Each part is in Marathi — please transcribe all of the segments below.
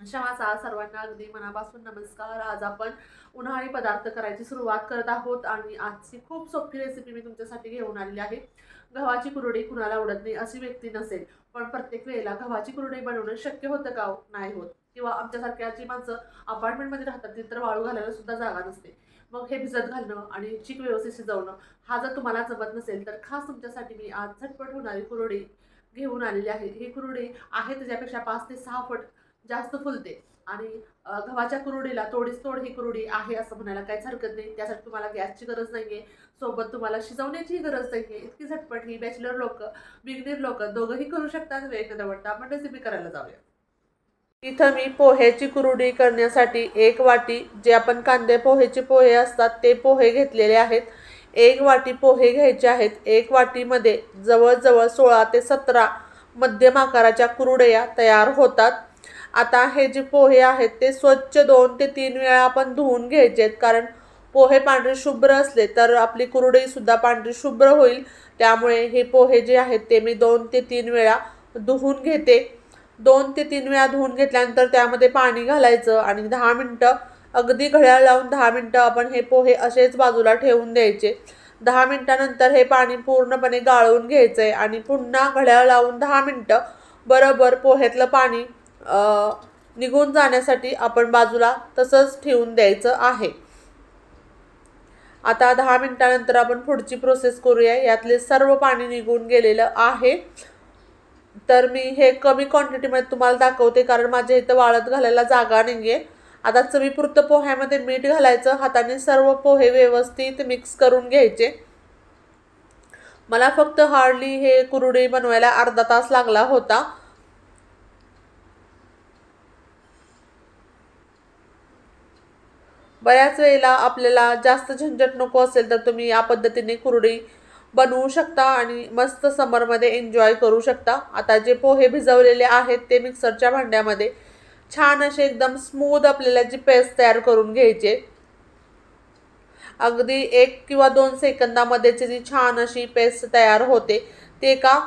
क्षमाचा सर्वांना अगदी मनापासून नमस्कार. आज आपण उन्हाळी पदार्थ करायची सुरुवात करत आहोत आणि आजची खूप सोपी रेसिपी मी तुमच्यासाठी घेऊन आलेली आहे. गव्हाची कुरडई कुणाला आवडत नाही अशी व्यक्ती नसेल पण प्रत्येक वेळेला गव्हाची कुरडई बनवणं शक्य होतं का हो? नाही होत. किंवा आमच्यासारख्या जी माणसं अपार्टमेंटमध्ये राहतात तिथं वाळू घालायला सुद्धा जागा नसते. मग हे भिजत घालणं आणि चीक व्यवस्थित शिजवणं हा जर तुम्हाला जमत नसेल तर खास तुमच्यासाठी मी आज झटपट होणारी कुरडई घेऊन आलेली आहे. ही कुरडई आहे त्याच्यापेक्षा पाच ते सहा फट जास्त फुलते. आणि गव्हाच्या कुरडीला तोडीस तोड ही कुरडी आहे असं म्हणायला काहीच हरकत नाही. त्यासाठी तुम्हाला गॅसची गरज नाही आहे सोबत तुम्हाला शिजवण्याची गरज नाही आहे इतकी झटपट ही बॅचलर लोक बिगनर लोक दोघंही करू शकतात वेळ न वाटतं आपण रेसिपी करायला जाऊया. इथं मी पोह्याची कुरडी करण्यासाठी एक वाटी जे आपण कांदे पोहेचे पोहे असतात ते पोहे घेतलेले आहेत. एक वाटी पोहे घ्यायचे आहेत. एक वाटीमध्ये जवळजवळ सोळा ते सतरा मध्यम आकाराच्या कुरडया तयार होतात. आता हे जे पोहे आहेत ते स्वच्छ दोन ते तीन वेळा आपण धुवून घ्यायचे आहेत कारण पोहे पांढरे शुभ्र असले तर आपली कुरडईसुद्धा पांढरी शुभ्र होईल. त्यामुळे हे पोहे जे आहेत ते मी दोन ते तीन वेळा धुवून घेते. दोन ते तीन वेळा धुवून घेतल्यानंतर त्यामध्ये पाणी घालायचं आणि दहा मिनटं अगदी घड्याळ लावून दहा मिनटं आपण हे पोहे असेच बाजूला ठेवून द्यायचे. दहा मिनटानंतर हे पाणी पूर्णपणे गाळून घ्यायचं आहे आणि पुन्हा घड्याळ लावून दहा मिनटं बरोबर पोह्यातलं पाणी निघून जाण्यासाठी आपण बाजूला तसंच ठेवून द्यायचं आहे. आता दहा मिनटानंतर आपण पुढची प्रोसेस करूया. यातले सर्व पाणी निघून गेलेलं आहे. तर मी हे कमी क्वांटिटीमध्ये तुम्हाला दाखवते कारण माझ्या इथं वाळत घालायला जागा नाही आहे आता चवीपुरतं पोह्यामध्ये मीठ घालायचं. हाताने सर्व पोहे व्यवस्थित मिक्स करून घ्यायचे. मला फक्त हार्डली हे कुरडे बनवायला अर्धा तास लागला होता. बऱ्याच वेळेला आपल्याला जास्त झंझट नको असेल तर तुम्ही या पद्धतीने कुरडी बनवू शकता आणि मस्त समरमध्ये एन्जॉय करू शकता. आता जे पोहे भिजवलेले आहेत ते मिक्सरच्या भांड्यामध्ये छान असे एकदम स्मूथ आपल्याला जी पेस्ट तयार करून घ्यायचे. अगदी एक किंवा दोन सेकंदामध्येच जी छान अशी पेस्ट तयार होते ते एका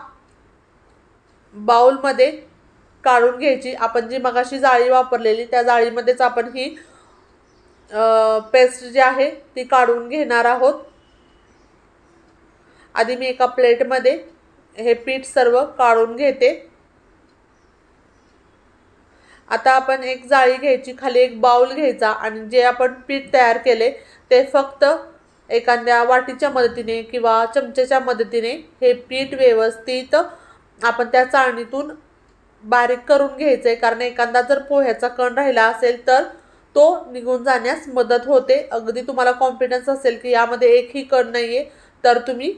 बाउलमध्ये काढून घ्यायची. आपण जी मगाशी जाळी वापरलेली त्या जाळीमध्येच आपण ही पेस्ट जी आहे ती काढून घेणार आहोत. आधी मी एका प्लेटमध्ये हे पीठ सर्व काढून घेते. आता आपण एक जाळी घ्यायची खाली एक बाउल घ्यायचा आणि जे आपण पीठ तयार केले ते फक्त एखाद्या वाटीच्या मदतीने किंवा चमच्याच्या मदतीने हे पीठ व्यवस्थित आपण त्या चाळणीतून बारीक करून घ्यायचं आहे कारण एखादा जर पोह्याचा कण राहिला असेल तर तो निघून जाण्यास मदत होते. अगदी तुम्हाला कॉन्फिडन्स असेल की यामध्ये एकही कण नाही आहे तर तुम्ही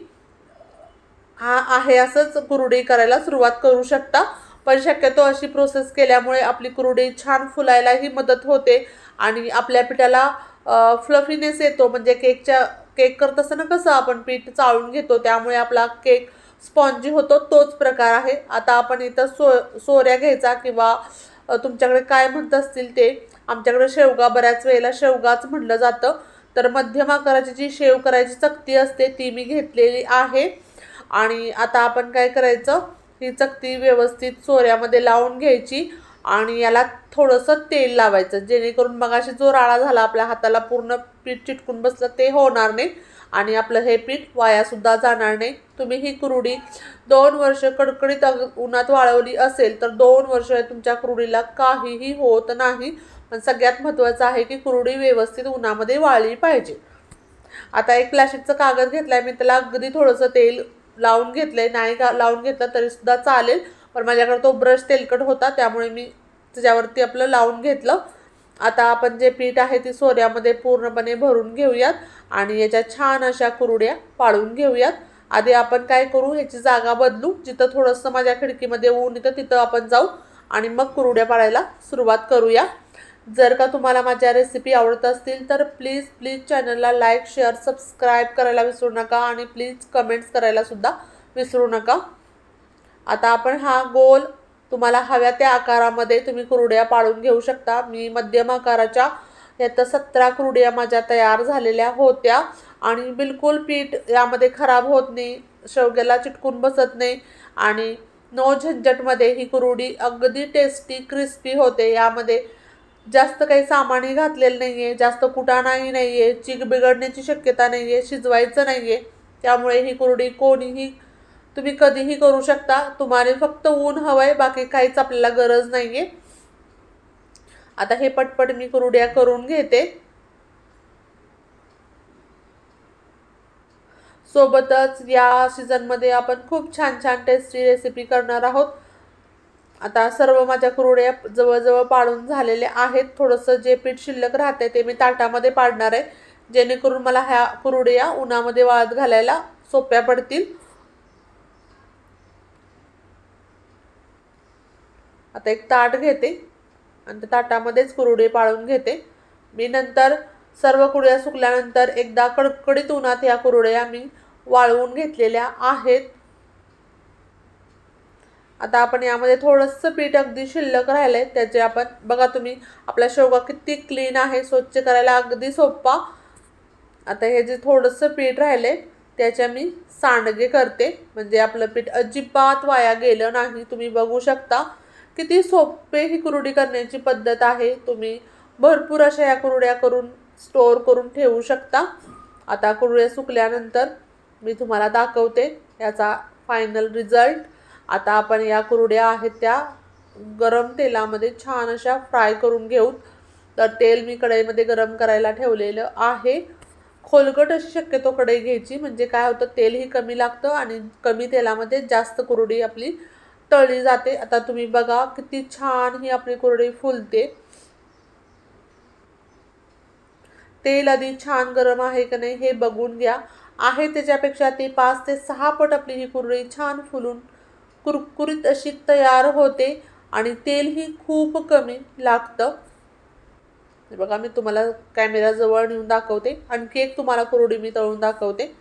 हा आहे असंच कुरडई करायला सुरुवात करू शकता. पण शक्यतो अशी प्रोसेस केल्यामुळे आपली कुरडी छान फुलायलाही मदत होते आणि आपल्या पिठाला फ्लफीनेस येतो. म्हणजे केकच्या केक करत असताना कसं आपण पीठ चाळून घेतो त्यामुळे आपला केक स्पॉन्जी होतो तोच प्रकार आहे. आता आपण इथं सो सोऱ्या घ्यायचा किंवा तुमच्याकडे काय म्हणत असतील ते? आमच्याकडे शेवगा बऱ्याच वेळेला शेवगाच म्हणलं जातं. तर मध्यम आकाराची जी शेव करायची चकती असते ती मी घेतलेली आहे. आणि आता आपण काय करायचं? ही चकती व्यवस्थित चोऱ्यामध्ये लावून घ्यायची आणि याला थोडंसं तेल लावायचं. जेणेकरून मगाशी जो राळा झाला आपल्या हाताला पूर्ण पीठ चिटकून बसलं ते होणार नाही. आणि आपलं हे पीठ वायासुद्धा जाणार नाही. तुम्ही ही कुरडी दोन वर्ष कडकडीत अग- उन्हात वाळवली असेल तर दोन वर्ष तुमच्या कुरडीला काहीही होत नाही. पण सगळ्यात महत्त्वाचं आहे की कुरुडी व्यवस्थित उन्हामध्ये वाळली पाहिजे. आता एक प्लॅस्टिकचं कागद घेतलाय. मी त्याला अगदी थोडंसं तेल लावून घेतलंय. नाही का लावून घेतलं तरीसुद्धा चालेल. पण माझ्याकडे तो ब्रश तेलकट होता त्यामुळे मी त्याच्यावरती आपलं लावून घेतलं. आता आपण जे पीठ आहे ते सोऱ्यामध्ये पूर्णपणे भरून घेऊयात आणि याच्या छान अशा कुरड्या पाळून घेऊयात. आधी आपण काय करू ह्याची जागा बदलू जिथं थोडंसं माझ्या खिडकीमध्ये ऊन येतं तिथं आपण जाऊ आणि मग कुरड्या पाळायला सुरुवात करूया. जर का तुम्हाला माझ्या रेसिपी आवडत असतील तर प्लीज प्लीज चॅनलला लाईक शेअर सबस्क्राईब करायला विसरू नका आणि प्लीज कमेंट्स करायला सुद्धा विसरू नका. आता आपण हा गोल तुम्हाला हव्या त्या आकारामध्ये तुम्ही कुरड्या पाळून घेऊ शकता. मी मध्यम आकाराच्या यात सतरा कुरड्या माझ्या तयार झालेल्या होत्या. आणि बिलकुल पीठ यामध्ये खराब होत नाही शेवग्याला चिटकून बसत नाही आणि नो झंझटमध्ये ही कुरुडी अगदी टेस्टी क्रिस्पी होते. यामध्ये जास्त काही सामानही घातलेलं नाही आहे जास्त कुटाणाही नाही आहे चीक बिघडण्याची शक्यता नाही आहे शिजवायचं नाही आहे त्यामुळे ही कुरडी कोणीही तुम्ही कधीही करू शकता. तुम्हाला फक्त ऊन हवं आहे बाकी काहीच आपल्याला गरज नाही आहे आता हे पटपट मी कुरुड्या करून घेते. सोबतच या सीझनमध्ये आपण खूप छान छान टेस्टी रेसिपी करणार आहोत. आता सर्व माझ्या कुरुड्या जवळजवळ पाडून झालेले आहेत. थोडंसं जे पीठ शिल्लक राहते ते मी ताटामध्ये पाडणार आहे. जेणेकरून मला ह्या कुरुड्या उन्हामध्ये वाळत घालायला सोप्या पडतील. आता एक ताट घेते आणि त्या ताटामध्येच कुरडे पाळून घेते. मी नंतर सर्व कुरड्या सुकल्यानंतर एकदा कडकडीत उन्हात या कुरड्या मी वाळवून घेतलेल्या आहेत. आता आपण यामध्ये थोडंसं पीठ अगदी शिल्लक राहिलं आहे त्याचे आपण बघा तुम्ही आपला शेवगा किती क्लीन आहे स्वच्छ करायला अगदी सोपा. आता हे जे थोडंसं पीठ राहिलं आहे त्याच्या मी सांडगे करते. म्हणजे आपलं पीठ अजिबात वाया गेलं नाही तुम्ही बघू शकता. किती सोपे ही कुरडी करण्याची पद्धत आहे. तुम्ही भरपूर अशा या कुरड्या करून स्टोअर करून ठेवू शकता. आता कुरड्या सुकल्यानंतर मी तुम्हाला दाखवते याचा फायनल रिझल्ट आता आपण या कुरड्या आहेत त्या गरम तेलामध्ये छान अशा फ्राय करून घेऊन तर तेल मी कढईमध्ये गरम करायला ठेवलेलं आहे. खोलगट अशी शक्यतो कढई घ्यायची म्हणजे काय होतं तेलही कमी लागतं आणि कमी तेलामध्ये जास्त कुरडी आपली तळली जाते. आता तुम्ही बघा किती छान ही आपली कोरडी फुलते. तेल आधी छान गरम आहे का नाही हे बघून घ्या. आहे त्याच्यापेक्षा ती पाच ते सहा पट आपली ही कुरडी छान फुलून कुरकुरीत अशी तयार होते आणि तेलही खूप कमी लागतं. बघा मी तुम्हाला कॅमेरा जवळ नेऊन दाखवते. आणखी एक तुम्हाला कुरडी मी तळून दाखवते.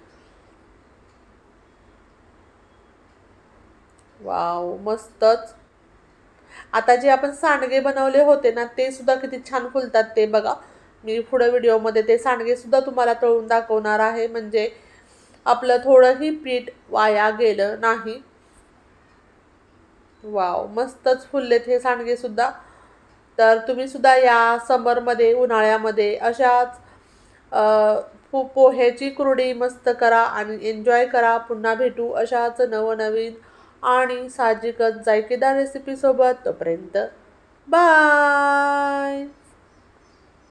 वाव मस्तच. आता जे आपण सांडगे बनवले होते ना ते सुद्धा किती छान फुलतात ते बघा. मी पुढे व्हिडिओमध्ये ते सांडगे सुद्धा तुम्हाला तळून दाखवणार आहे. म्हणजे आपलं थोडंही पीठ वाया गेलं नाही. वाव मस्तच फुललेत हे सांडगे सुद्धा. तर तुम्ही सुद्धा या समरमध्ये उन्हाळ्यामध्ये अशाच पो पोह्याची कुरडी मस्त करा आणि एन्जॉय करा. पुन्हा भेटू अशाच नवनवीन आणि साहजिकच जायकेदार रेसिपीसोबत तोपर्यंत बाय